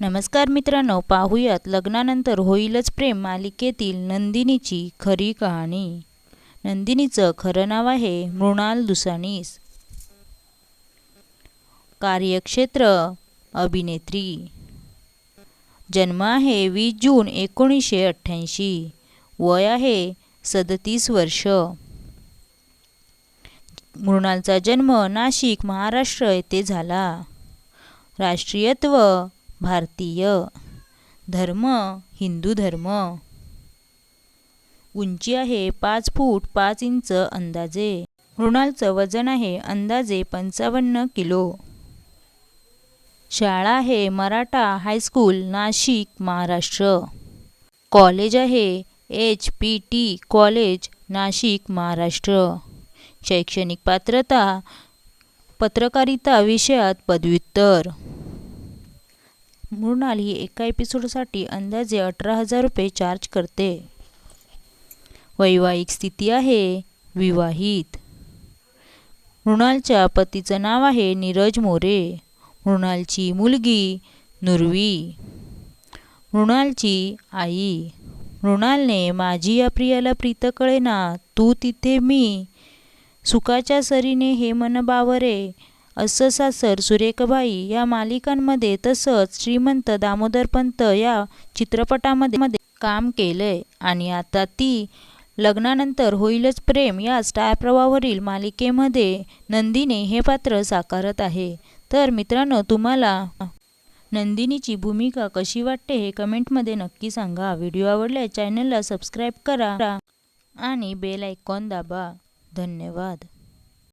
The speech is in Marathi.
नमस्कार मित्रांनो पाहूयात लग्नानंतर होईलच प्रेम मालिकेतील नंदिनीची खरी कहाणी. नंदिनीचं खरं नाव आहे मृणाल दुसानीस. कार्यक्षेत्र अभिनेत्री. जन्म आहे वीस जून एकोणीसशे अठ्ठ्याऐंशी. वय आहे सदतीस वर्ष. मृणालचा जन्म नाशिक महाराष्ट्र येथे झाला. राष्ट्रीयत्व भारतीय धर्म हिंदू धर्म. उंची आहे पाच फूट पाच इंच अंदाजे. मृणालचं वजन आहे अंदाजे पंचावन्न किलो. शाळा आहे Maratha high school Nashik Maharashtra. College आहे H P T college Nashik Maharashtra. शैक्षणिक पात्रता पत्रकारिता विषयात पदव्युत्तर. मृणाल ही एका एपिसोडसाठी अंदाजे अठरा हजार रुपये चार्ज करते. वैवाहिक स्थिती आहे. विवाहित. मृणालच्या पतीचं नाव आहे नीरज मोरे. मृणालची मुलगी नुरवी. मृणालची आई. मृणालने माझी या प्रियाला प्रीत कळेना. तू तिथे मी. सुखाच्या सरीने हे मन बावरे. असं सासर सुरेखबाई या मालिकांमध्ये तसंच श्रीमंत दामोदरपंत या चित्रपटामध्ये काम केलंय. आणि आता ती लग्नानंतर होईलच प्रेम या स्टार प्रवाहावरील मालिकेमध्ये नंदिनी हे पात्र साकारत आहे. तर मित्रांनो तुम्हाला नंदिनीची भूमिका कशी वाटते हे कमेंटमध्ये नक्की सांगा. व्हिडिओ आवडल्या चॅनलला सबस्क्राईब करा आणि बेल आयकॉन दाबा. धन्यवाद.